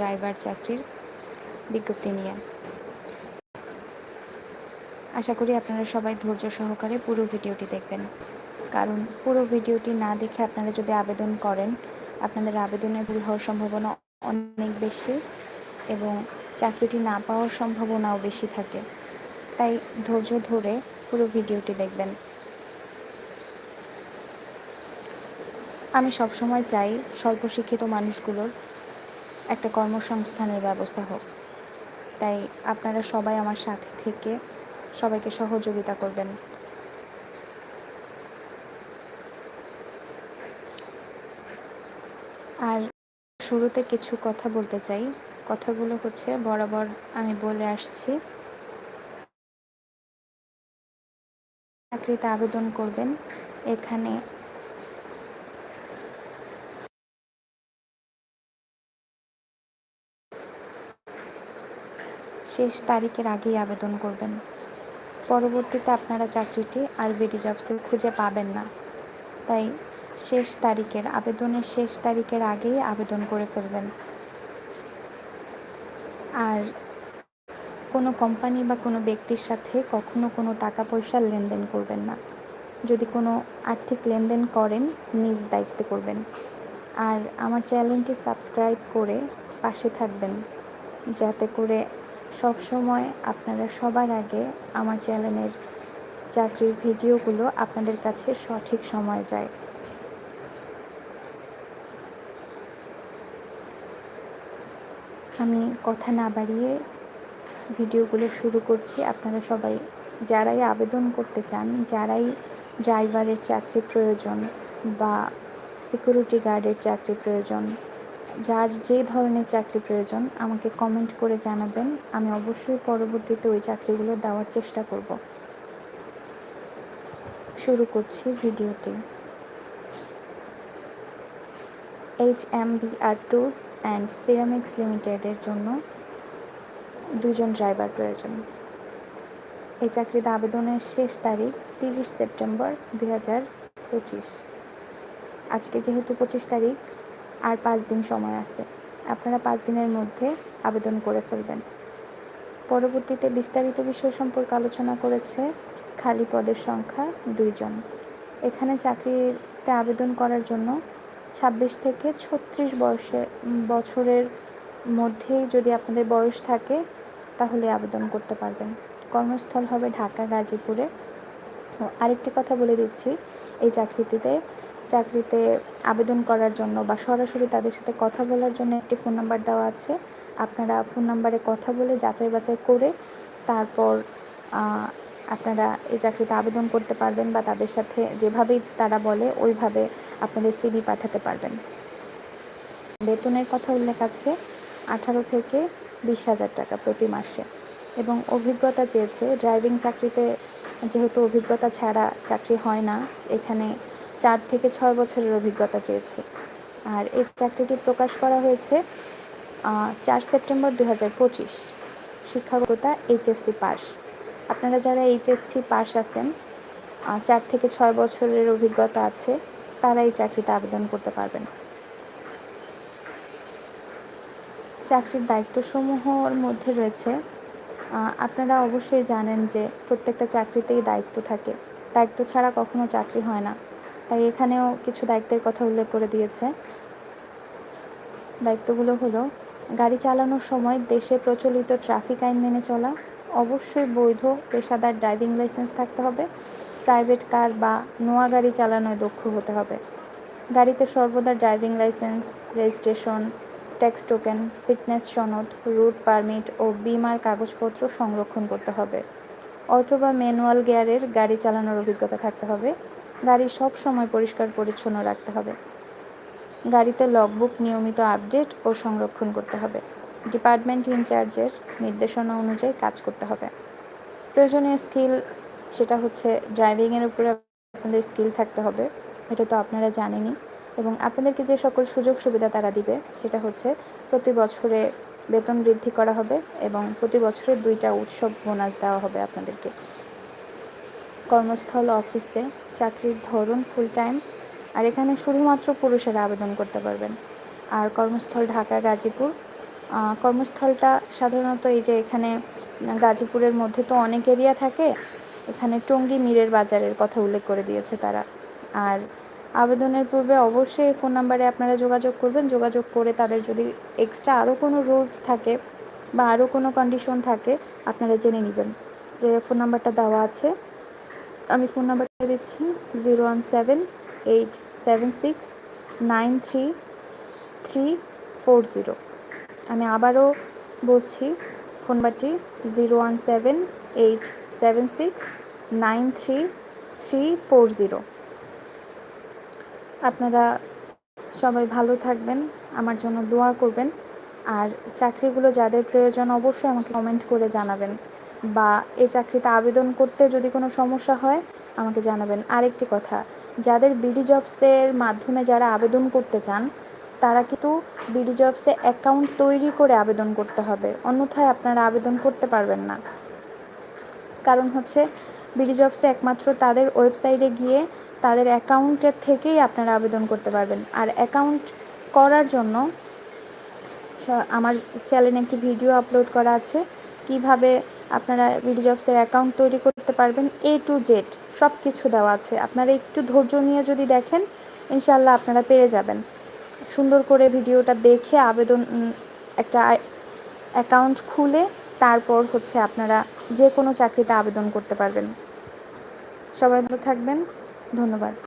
Driver চাকরির বিজ্ঞপ্তি নিয়ে। আশা করি আপনারা সবাই ধৈর্য সহকারে পুরো ভিডিওটি দেখবেন। কারণ পুরো ভিডিওটি না দেখে আপনারা যদি আবেদন করেন, আপনাদের আবেদনে ভুল হওয়ার সম্ভাবনা অনেক বেশি এবং চাকরিটি না পাওয়ার সম্ভাবনাও বেশি থাকে। তাই ধৈর্য ধরে পুরো ভিডিওটি দেখবেন। আমি সবসময় চাই স্বল্প শিক্ষিত মানুষগুলোর একটা কর্মসংস্থানের ব্যবস্থা হোক। তাই আপনারা সবাই আমার সাথে থেকে সবাইকে সহযোগিতা করবেন। আর শুরুতে কিছু কথা বলতে চাই। কথাগুলো হচ্ছে, বরাবর আমি বলে আসছি। চাকরিতে আবেদন করবেন। এখানে শেষ তারিখের আগেই আবেদন করবেন। পরবর্তীতে আপনারা চাকরিটি আর বিডি জবসে খুঁজে পাবেন না। তাই শেষ তারিখের, আবেদনের শেষ তারিখের আগেই আবেদন করে ফেলবেন। আর কোনো কোম্পানি বা কোনো ব্যক্তির সাথে কখনো কোনো টাকা পয়সার লেনদেন করবেন না। যদি কোনো আর্থিক লেনদেন করেন, নিজ দায়িত্বে করবেন। আর আমার চ্যানেলটি সাবস্ক্রাইব করে পাশে থাকবেন। যাতে করে সব সময় আপনারা সবার আগে আমার চ্যানেলের চাকরির ভিডিওগুলো আপনাদের কাছে সঠিক সময় যায়। আমি কথা না বাড়িয়ে ভিডিওগুলো শুরু করছি। আপনারা সবাই যারাই আবেদন করতে চান, যারাই ড্রাইভারের চাকরি প্রয়োজন বা সিকিউরিটি গার্ডের চাকরি প্রয়োজন যার যে ধরনের চাকরি প্রয়োজন, আমাকে কমেন্ট করে জানাবেন। আমি অবশ্যই পরবর্তীতে ওই চাকরিগুলো দেওয়ার চেষ্টা করব। শুরু করছি ভিডিওটি। H M B R tools and ceramics লিমিটেডের জন্য দুজন ড্রাইভার প্রয়োজন। এই চাকরিতে আবেদনের শেষ তারিখ তিরিশ সেপ্টেম্বর দুই হাজার পঁচিশ। আজকে যেহেতু পঁচিশ তারিখ আর পাঁচ দিন সময় আছে। আপনারা পাঁচ দিনের মধ্যে আবেদন করে ফেলবেন। পরবর্তীতে বিস্তারিত বিষয় সম্পর্কে আলোচনা করেছে খালি পদের সংখ্যা দুইজন। এখানে চাকরিতে আবেদন করার জন্য ছাব্বিশ থেকে ছত্রিশ বয়সে বছরের মধ্যেই যদি আপনাদের বয়স থাকে, তাহলে আবেদন করতে পারবেন। কর্মস্থল হবে ঢাকা, গাজীপুরে। আরেকটি কথা বলে দিচ্ছি, এই চাকরিটিতে চাকরিতে আবেদন করার জন্য বা সরাসরি তাদের সাথে কথা বলার জন্য একটি ফোন নাম্বার দেওয়া আছে। আপনারা ফোন নাম্বারে কথা বলে যাচাই বাছাই করে তারপর আপনারা এই চাকরিতে আবেদন করতে পারবেন বা তাদের সাথে যেভাবেই তারা বলে ওইভাবে আপনাদের সিবি পাঠাতে পারবেন। বেতনের কথা উল্লেখ আছে, আঠারো থেকে বিশ হাজার টাকা প্রতি মাসে। এবং অভিজ্ঞতা চেয়েছে ড্রাইভিং চাকরিতে যেহেতু অভিজ্ঞতা ছাড়া চাকরি হয় না, এখানে চার থেকে ছয় বছরের অভিজ্ঞতা চেয়েছে। আর এই চাকরিটি প্রকাশ করা হয়েছে চার সেপ্টেম্বর দু হাজার পঁচিশ। শিক্ষাগততা এইচএসসি পাস আপনারা যারা এইচএসসি পাস আছেন চার থেকে ছয় বছরের অভিজ্ঞতা আছে, তারা এই চাকরিতে আবেদন করতে পারবেন। চাকরির দায়িত্বসমূহর মধ্যে রয়েছে আপনারা অবশ্যই জানেন যে প্রত্যেকটা চাকরিতেই দায়িত্ব থাকে। দায়িত্ব ছাড়া কখনো চাকরি হয় না। তাই এখানেও কিছু দায়িত্বের কথা উল্লেখ করে দিয়েছে। দায়িত্বগুলো হলো, গাড়ি চালানোর সময় দেশে প্রচলিত ট্রাফিক আইন মেনে চলা, অবশ্যই বৈধ পেশাদার ড্রাইভিং লাইসেন্স থাকতে হবে, প্রাইভেট কার বা নোয়া গাড়ি চালানোয় দক্ষ হতে হবে। গাড়িতে সর্বদা driving licence, registration, tax token, fitness সনদ, রুট পারমিট ও বিমার কাগজপত্র সংরক্ষণ করতে হবে। অটো বা ম্যানুয়াল গিয়ারের গাড়ি চালানোর অভিজ্ঞতা থাকতে হবে। গাড়ি সব সময় পরিষ্কার পরিচ্ছন্ন রাখতে হবে। গাড়িতে লগবুক নিয়মিত আপডেট ও সংরক্ষণ করতে হবে। ডিপার্টমেন্ট ইনচার্জের নির্দেশনা অনুযায়ী কাজ করতে হবে। প্রয়োজনীয় স্কিল সেটা হচ্ছে ড্রাইভিংয়ের উপরে আপনাদের স্কিল থাকতে হবে, এটা তো আপনারা জানেনই। এবং আপনাদেরকে যে সকল সুযোগ সুবিধা তারা দিবে, সেটা হচ্ছে প্রতি বছরে বেতন বৃদ্ধি করা হবে এবং প্রতি বছরে দুইটা উৎসব বোনাস দেওয়া হবে আপনাদেরকে। কর্মস্থল, অফিসে চাকরির ধরন ফুল টাইম আর এখানে শুধুমাত্র পুরুষেরা আবেদন করতে পারবেন। আর কর্মস্থল ঢাকা, গাজীপুর কর্মস্থলটা সাধারণত এই যে এখানে গাজীপুরের মধ্যে তো অনেক এরিয়া থাকে, এখানে টঙ্গী মীরের বাজারের কথা উল্লেখ করে দিয়েছে তারা। আর আবেদনের পূর্বে অবশ্যই এই ফোন নাম্বারে আপনারা যোগাযোগ করবেন, যোগাযোগ করে তাদের যদি এক্সট্রা আরও কোনো রুলস থাকে বা আরও কোনো কন্ডিশন থাকে, আপনারা জেনে নেবেন। যে ফোন নাম্বারটা দেওয়া আছে আমি ফোন নাম্বারটা দিচ্ছি, zero one seven eight seven six nine three three four zero. আমি আবারও বলছি, ফোন নাম্বারটি zero one seven eight seven six nine three three four zero. আপনারা সবাই ভালো থাকবেন, আমার জন্য দোয়া করবেন, আর চাকরিগুলো যাদের প্রয়োজন অবশ্যই আমাকে কমেন্ট করে জানাবেন। বা এই চাকরিতে আবেদন করতে যদি কোনো সমস্যা হয়, আমাকে জানাবেন। আরেকটি কথা, যাদের বিডি জবসের মাধ্যমে যারা আবেদন করতে চান, তারা কিন্তু বিডি জবসে অ্যাকাউন্ট তৈরি করে আবেদন করতে হবে। অন্যথায় আপনারা আবেদন করতে পারবেন না। কারণ হচ্ছে বিডি জবসে একমাত্র তাদের ওয়েবসাইটে গিয়ে তাদের অ্যাকাউন্টের থেকেই আপনারা আবেদন করতে পারবেন। আর অ্যাকাউন্ট করার জন্য আমার চ্যানেলে একটি ভিডিও আপলোড করা আছে। কীভাবে আপনারা বিডি জবসের অ্যাকাউন্ট তৈরি করতে পারবেন এ টু জেড সব কিছু দেওয়া আছে। আপনারা একটু ধৈর্য নিয়ে যদি দেখেন ইনশাল্লাহ আপনারা পেরে যাবেন। সুন্দর করে ভিডিওটা দেখে আবেদন একটা অ্যাকাউন্ট খুলে তারপর হচ্ছে আপনারা যে কোনো চাকরিতে আবেদন করতে পারবেন। সবাই ভালো থাকবেন। ধন্যবাদ।